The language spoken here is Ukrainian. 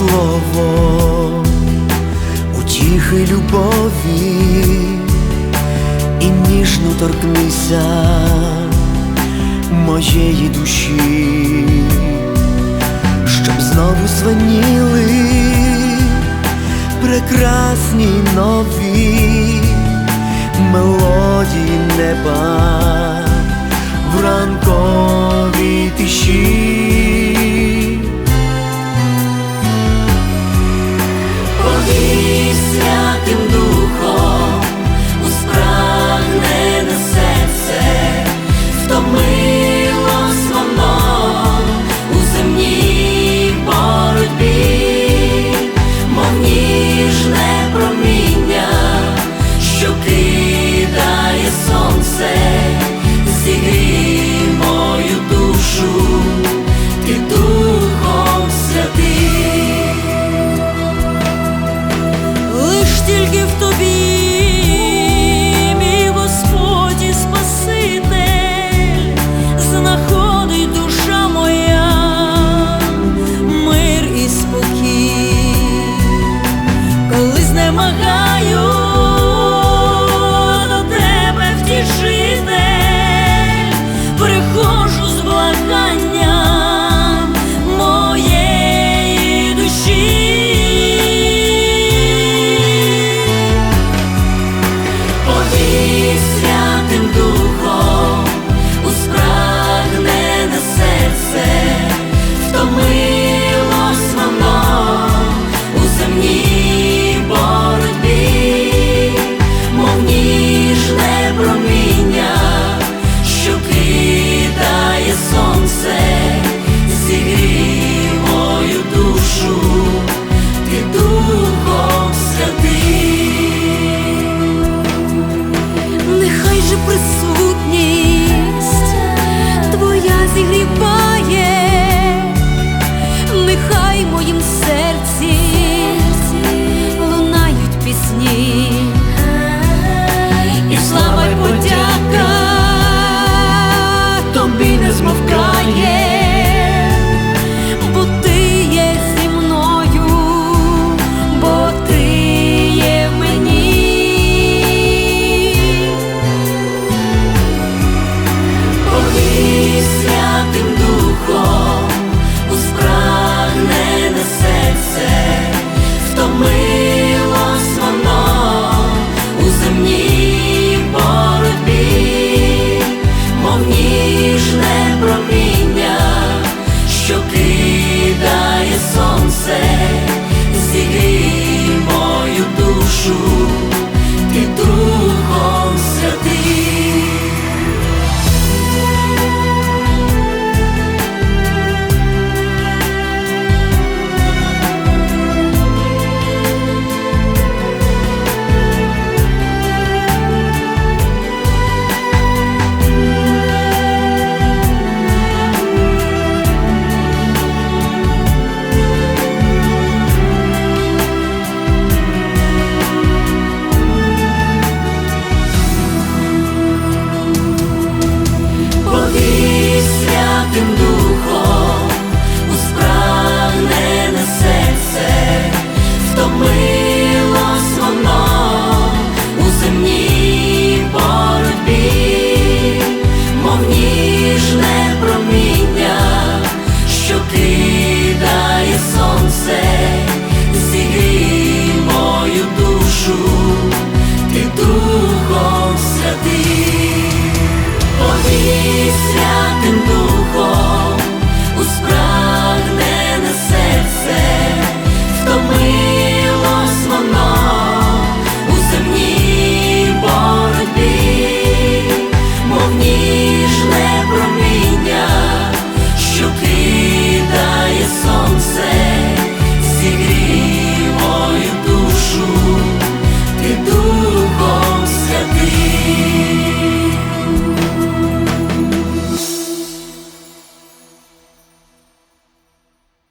слово, утіхи любові і ніжно торкнися моєї душі, щоб знову звеніли прекрасні нові мелодії неба в ранковій тиші. вимагаю до тебе втішитель, приходжу з благанням моєї душі, повісь святим душі. 树。після тим.